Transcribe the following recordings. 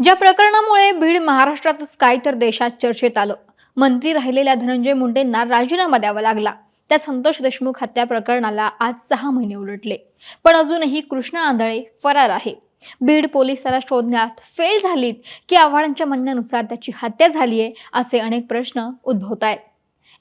ज्या प्रकरणामुळे भीड महाराष्ट्रातच काय तर देशात चर्चेत आलं. मंत्री राहिलेल्या धनंजय मुंडेंना राजीनामा द्यावा लागला. त्या संतोष देशमुख हत्या प्रकरणाला आज सहा महिने उलटले. पण अजूनही कृष्ण आंधळे फरार आहे. बीड पोलीस त्याला शोधण्यात फेल झालीत की आव्हाडांच्या म्हणण्यानुसार त्याची हत्या झालीये असे अनेक प्रश्न उद्भवत आहेत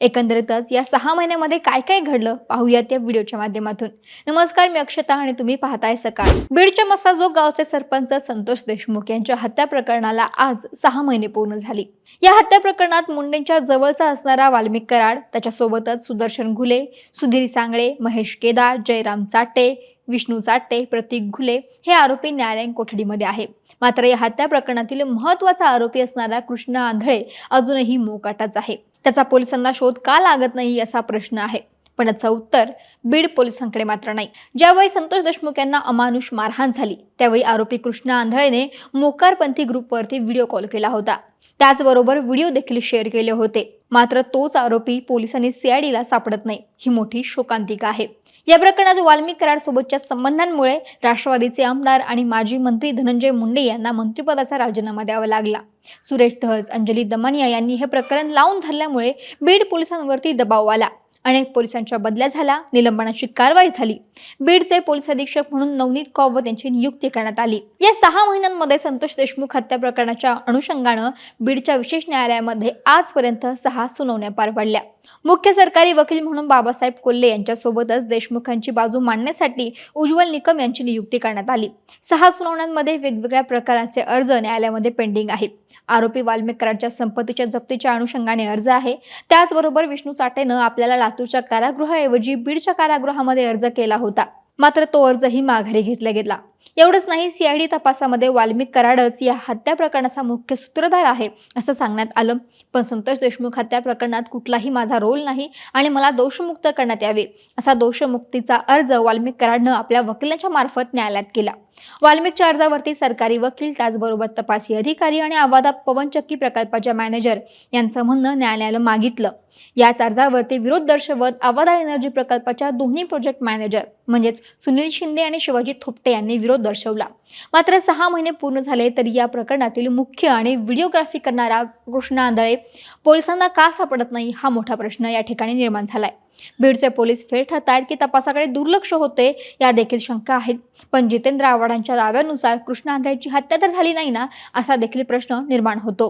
एकंदरीतच या सहा महिन्यामध्ये काय काय घडलं पाहूयात या व्हिडिओच्या माध्यमातून. नमस्कार मी अक्षता आणि तुम्ही पाहताय सकाळ. बीडच्या मसाजोग गावचे सरपंच संतोष देशमुख यांच्या हत्या प्रकरणाला आज सहा महिने पूर्ण झाली. या हत्या प्रकरणात मुंडेंच्या जवळचा असणारा वाल्मिक कराड त्याच्यासोबतच सुदर्शन घुले सुधीर सांगळे महेश केदार जयराम चाटे विष्णू चाटे प्रतीक घुले हे आरोपी न्यायालयीन कोठडीमध्ये आहे. मात्र या हत्या प्रकरणातील महत्त्वाचा आरोपी असणारा कृष्ण आंधळे अजूनही मोकाटाच आहे. त्याचा पोलिसांना शोध का लागत नाही असा प्रश्न आहे. पण याचं उत्तर बीड पोलिसांकडे मात्र नाही. ज्यावेळी संतोष देशमुख यांना अमानुष मारहाण झाली त्यावेळी आरोपी कृष्णा आंधळेने मोकारपंथी ग्रुपवरती व्हिडिओ कॉल केला होता. त्याचबरोबर व्हिडिओ देखील शेअर केले होते. मात्र तोच आरोपी पोलिसांनी सीआयडीला सापडत नाही. ही मोठी शोकांतिका आहे. या प्रकरणात वाल्मिक कराड सोबतच्या संबंधांमुळे राष्ट्रवादीचे आमदार आणि माजी मंत्री धनंजय मुंडे यांना मंत्रिपदाचा राजीनामा द्यावा लागला. सुरेश धस अंजली दमानिया यांनी हे प्रकरण लावून धरल्यामुळे बीड पोलिसांवरती दबाव आला. अनेक पोलिसांच्या बदल्या झाल्या. निलंबनाची कारवाई झाली. बीडचे पोलीस अधीक्षक म्हणून नवनीत कौवत यांची नियुक्ती करण्यात आली. या सहा महिन्यांमध्ये संतोष देशमुख हत्या प्रकरणाच्या अनुषंगानं बीडच्या विशेष न्यायालयामध्ये आजपर्यंत सहा सुनावण्या पार पडल्या. मुख्य सरकारी वकील म्हणून बाबासाहेब कोल्हे यांच्यासोबतच देशमुखांची बाजू मांडण्यासाठी उज्ज्वल निकम यांची नियुक्ती करण्यात आली. सहा सुनावण्यांमध्ये वेगवेगळ्या प्रकारांचे अर्ज न्यायालयामध्ये पेंडिंग आहेत. आरोपी वाल्मिक कराडच्या संपत्तीच्या जप्तीच्या अनुषंगाने अर्ज आहे. त्याचबरोबर विष्णू चाटेनं आपल्याला लातूरच्या कारागृहाऐवजी बीडच्या कारागृहामध्ये अर्ज केला होता. मात्र तो अर्जही माघारी घेतला गेला. एवढंच नाही सीआयडी तपासामध्ये वाल्मिक कराडच या हत्या प्रकरणाचा मुख्य सूत्रधार आहे असं सांगण्यात आलं. पण संतोष देशमुख हत्या प्रकरणात कुठलाही माझा रोल नाही आणि मला दोषमुक्त करण्यात यावे असा दोषमुक्तीचा अर्ज वाल्मिक कराडनं आपल्या वकिलांच्या मार्फत न्यायालयात केला. वाल्मिकच्या अर्जावरती सरकारी वकील त्याचबरोबर तपासी अधिकारी आणि आवादा पवनचक्की प्रकल्पाच्या मॅनेजर यांचं म्हणणं न्यायालयाला मागितलं. याच अर्जावरती विरोध दर्शवत आवादा एनर्जी प्रकल्पाच्या दोन्ही प्रोजेक्ट मॅनेजर म्हणजेच सुनील शिंदे आणि शिवाजी थोपटे यांनी विरोध दर्शवला. मात्र सहा महिने पूर्ण झाले तरी या प्रकरणातील मुख्य आणि व्हिडिओग्राफी करणारा कृष्ण आंधळे पोलिसांना का सापडत नाही हा मोठा प्रश्न या ठिकाणी निर्माण झालाय. बीडचे पोलीस फेर ठरत आहेत की तपासाकडे दुर्लक्ष होते या देखील शंका आहेत पण जितेंद्र आव्हाडांच्या दाव्यानुसार कृष्ण आंधळेची हत्या तर झाली नाही ना असा देखील प्रश्न निर्माण होतो.